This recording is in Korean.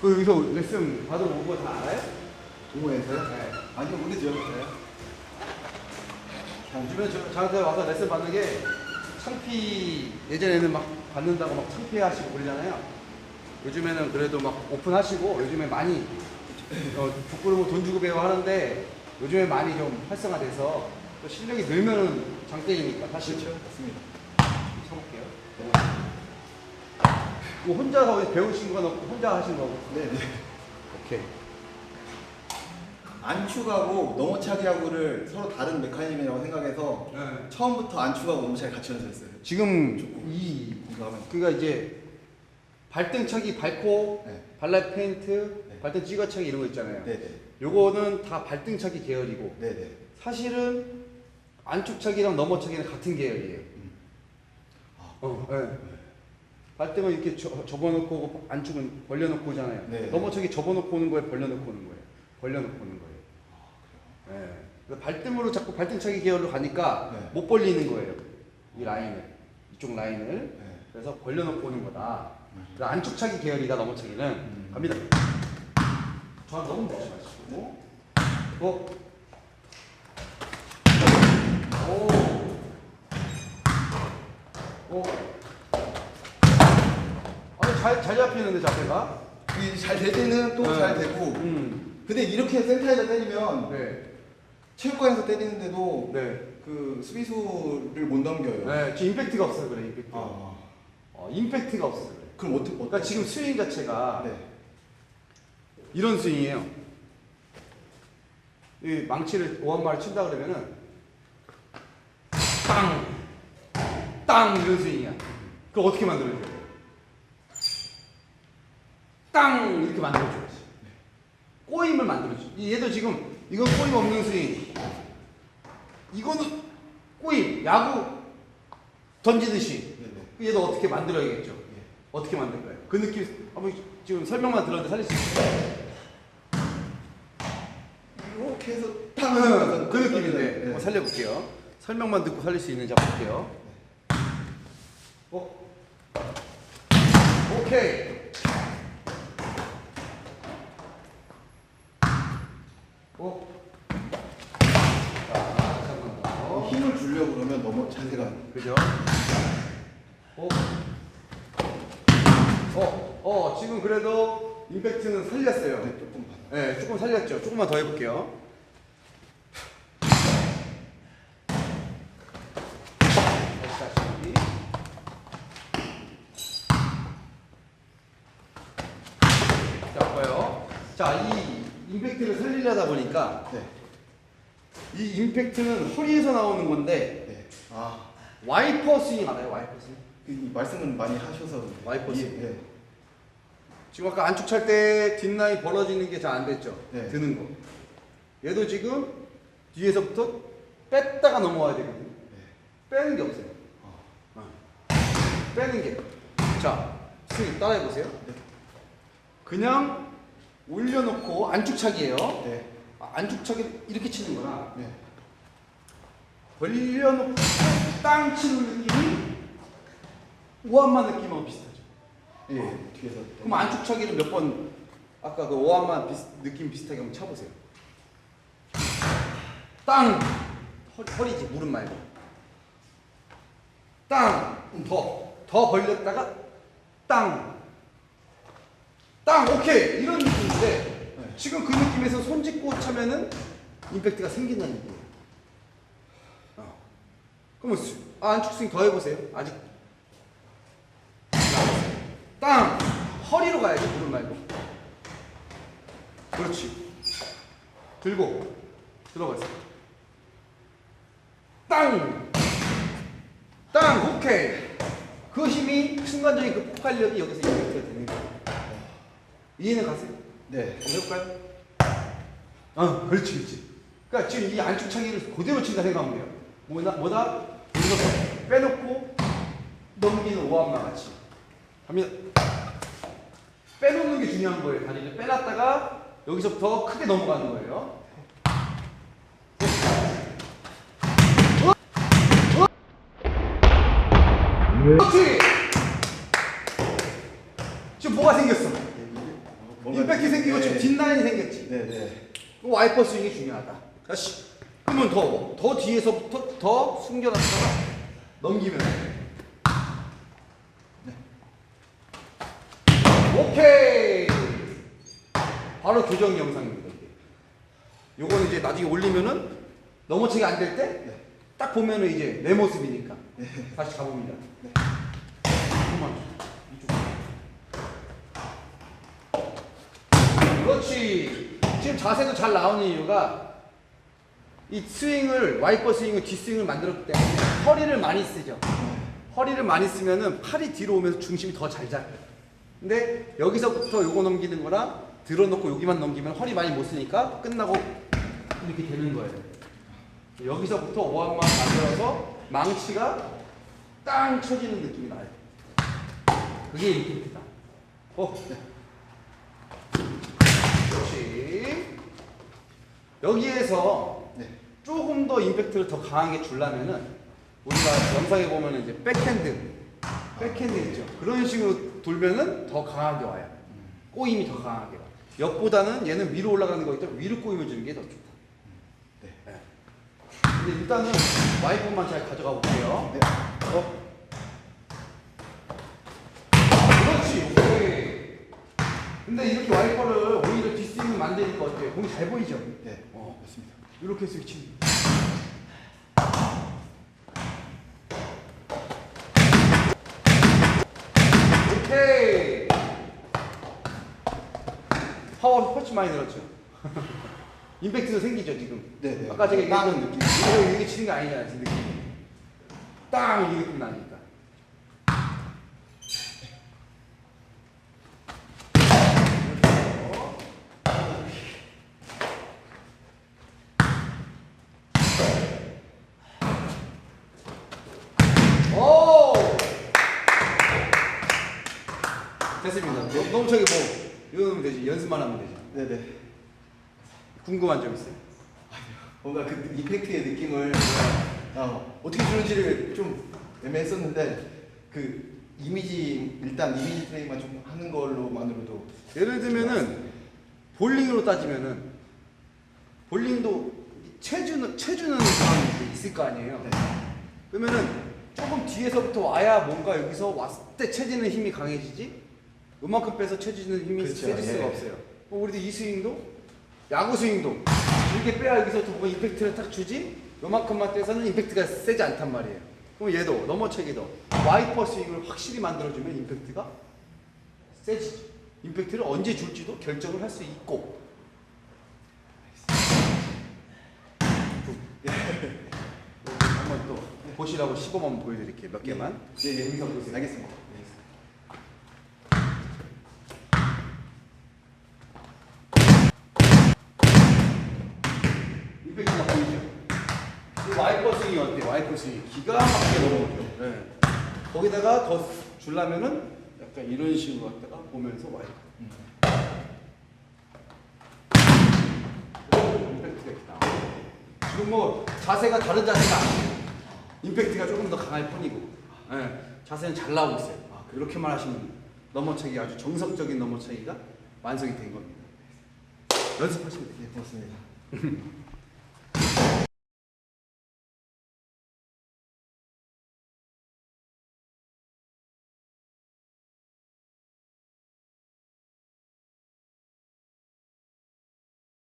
그 여기서 레슨 받으러 오고 다 알아요? 동호회에서요? 네. 아니요 모르죠. 요즘에 저, 저한테 와서 레슨 받는 게 창피 예전에는 막 받는다고 막 창피하시고 그러잖아요. 요즘에는 그래도 막 오픈하시고 요즘에 많이 어, 부끄러워 돈 주고 배워 하는데 요즘에 많이 좀 활성화돼서 또 실력이 늘면은 장땡이니까 사실 그렇죠. 맞습니다. 쳐볼게요. 뭐 혼자서 배우신 건 없고 혼자 하신 거고. 네네. 오케이. 안축하고 넘어차기하고를 서로 다른 메커니즘이라고 생각해서 네. 처음부터 안축하고 넘어차기 같이 연습했어요. 지금 이 공부하면. 그러니까 이제 발등차기 밟고 네. 발라드 페인트, 네. 발등 찍어차기 이런 거 있잖아요. 네네. 요거는 다 발등차기 계열이고 네네. 사실은 안축차기랑 넘어차기는 같은 계열이에요. 음. 아, 어, 네. 발등은 이렇게 저, 접어놓고 오고 안축은 벌려놓고 오잖아요. 네. 넘어차기 접어놓고 오는 거예요, 벌려놓고 오는 거예요. 벌려놓고 오는 거예요. 네. 그래서 발등으로 자꾸 발등차기 계열로 가니까 네. 못 벌리는 거예요. 이 라인을 이쪽 라인을 네. 그래서 벌려놓고 오는 거다. 음. 그래서 안축차기 계열이다 넘어차기는 음. 갑니다. 저한 너무 조심하시고 어. 오. 오. 잘, 잘 잡히는데 자세가? 이게 잘될 때는 또 네. 잘 되고 음. 근데 이렇게 센터에다 때리면 네. 체육관에서 때리는데도 네. 그 수비수를 못 넘겨요. 네. 지금 임팩트가 없어요 그래 임팩트. 아, 어, 임팩트가 없어요 그래. 그럼 어떻게 그러니까 지금 스윙 자체가 네. 이런 스윙이에요. 이 망치를 오한마를 친다 그러면은 땅, 땅 이런 스윙이야. 그걸 어떻게 만들어줘야 돼? 땅 이렇게 만들어줘야지. 꼬임을 만들어줘. 얘도 지금 이건 꼬임 없는 스윙. 이거는 꼬임, 야구 던지듯이. 얘도 어떻게 만들어야겠죠? 예. 어떻게 만들까요? 그 느낌 한번 지금 설명만 들었는데 살릴 수 있어요? 이렇게 해서 그 느낌인데 네. 한번 살려볼게요. 설명만 듣고 살릴 수 있는지 한번 볼게요. 어? 오케이. 어? 자, 잠깐만 더. 힘을 그러면 너무 자세가 그죠? 어? 어, 어, 지금 그래도 임팩트는 살렸어요. 네, 조금 봐. 네, 조금 살렸죠. 조금만 더 해볼게요. 자, 이 임팩트를 살리려다 보니까 네. 이 임팩트는 허리에서 나오는 건데 네. 아, 와이퍼 스윙 알아요? 와이퍼 스윙? 그이 말씀을 많이 하셔서 와이퍼 예, 스윙. 예. 지금 아까 안축 찰 때 뒷라인 벌어지는 게 잘 안 됐죠? 네. 드는 거. 얘도 지금 뒤에서부터 뺐다가 넘어와야 되거든요. 네. 빼는 게 없어요. 아, 어. 빼는 게. 자, 스윙 따라해 보세요. 네. 그냥 올려놓고 안축차기예요. 네. 아, 안축차기 이렇게 치는 거나 네. 벌려놓고 땅 치는 느낌이 오한마 느낌하고 비슷하죠. 예, 뒤에서 그럼 안축차기를 몇 번 아까 그 오한마 느낌 비슷하게 한번 쳐보세요. 땅 허리, 허리 지 무릎 말고 땅 더 더 벌렸다가 땅 땅 오케이 이런 느낌인데 네. 지금 그 느낌에서 손 짚고 차면은 임팩트가 생긴다는 얘기예요. 수, 아, 안축 스윙 더 해보세요. 아직 땅 허리로 가야지 무릎 말고 그렇지 들고 들어가세요 땅! 땅! 오케이 그 힘이 순간적인 그 폭발력이 여기서 임팩트가 되는 거예요 이해는 가세요? 네. 해볼까요? 어 그렇지 그렇지 그러니까 지금 이 안축 차기를 그대로 친다 생각하면 돼요 뭐다? 뭐다? 빼놓고 넘기는 오한마 같이 갑니다 빼놓는 게 중요한 거예요 다리를 빼놨다가 여기서부터 크게 넘어가는 거예요 그렇지 지금 뭐가 생겼어 뭔가 이거 지금 네. 뒷라인이 생겼지. 네네. 그 와이퍼 스윙이 중요하다. 다시. 그러면 더, 더 뒤에서부터 더 숨겨놨다가 넘기면 돼. 네. 오케이. 바로 교정 영상입니다. 이게. 요거는 이제 나중에 올리면은 넘어치기 안 될때딱 보면은 이제 내 모습이니까 다시 가봅니다. 이쪽. 그렇지. 지금 자세도 잘 나오는 이유가 이 스윙을 와이퍼 스윙을 뒷스윙을 만들었기 때문에 허리를 많이 쓰죠. 허리를 많이 쓰면은 팔이 뒤로 오면서 중심이 더 잘 잡혀요. 근데 여기서부터 요거 넘기는 거랑 들어놓고 여기만 넘기면 허리 많이 못 쓰니까 끝나고 이렇게 되는 거예요. 여기서부터 오한만 만들어서 망치가 땅 쳐지는 느낌이 나요. 그게 임팩트다. 어. 그렇지. 여기에서 네. 조금 더 임팩트를 더 강하게 주려면은 우리가 영상에 보면 이제 백핸드, 백핸드 있죠. 그런 식으로 돌면은 더 강하게 와요. 꼬임이 더 강하게 와. 옆보다는 얘는 위로 올라가는 거기 때문에 위로 꼬임을 주는 게 더 좋다. 네. 네. 근데 일단은 와이프만 잘 가져가 볼게요. 네. 어. 그렇지. 오케이. 근데 이렇게 와이퍼를 오히려 뒷스윙을 만드니까 어때요? 공이 잘 보이죠? 네. 어. 맞습니다. 이렇게 스위치. 오케이. 파워 훨씬 많이 늘었죠. 임팩트도 생기죠 지금. 네, 네. 아까 제가 땅 얘기했던 느낌. 이거 이렇게 치는 게 아니잖아요 지금 느낌. 땅 이게 느낌 나니까. 오! 저기 뭐 이거면 되지. 연습만 하면 되지. 네네. 궁금한 점 있어요? 뭔가 그 이펙트의 느낌을 어, 어떻게 주는지를 좀 애매했었는데 그 이미지 일단 이미지 트레이만 좀 하는 걸로만으로도 예를 들면은 볼링으로 따지면은 볼링도 체주는 체주는 사람이 있을 거 아니에요. 네. 그러면은 조금 뒤에서부터 와야 뭔가 여기서 왔을 때 체지는 힘이 강해지지. 요만큼 빼서 체지는 힘이 그렇죠. 세질 수가 예. 없어요. 어, 우리도 이 스윙도 야구 스윙도 이렇게 빼야 여기서부터 뭔가 임팩트를 딱 주지. 요만큼만 떼서는 임팩트가 세지 않단 말이에요. 그럼 얘도 넘어체기도 와이퍼 스윙을 확실히 만들어주면 임팩트가 세지죠. 임팩트를 언제 줄지도 결정을 할 수 있고. 한번 또 보시라고 시범 보여드릴게요. 몇 개만. 예, 예. 여기서 보세요. 알겠습니다. 임팩트가 보이죠? 이 어때요? 와이퍼 스윙 기가 막히게 넘어오죠. 네. 거기다가 더 주려면은 약간 이런 식으로 갖다가 보면서. 임팩트가 있다. 지금 뭐 자세가 다른 자세가 아니에요. 임팩트가 조금 더 강할 뿐이고 네. 자세는 잘 나오고 있어요. 아, 이렇게만 하시면 넘어차기 아주 정석적인 넘어차기가 완성이 된 겁니다. 연습하시면 고맙습니다.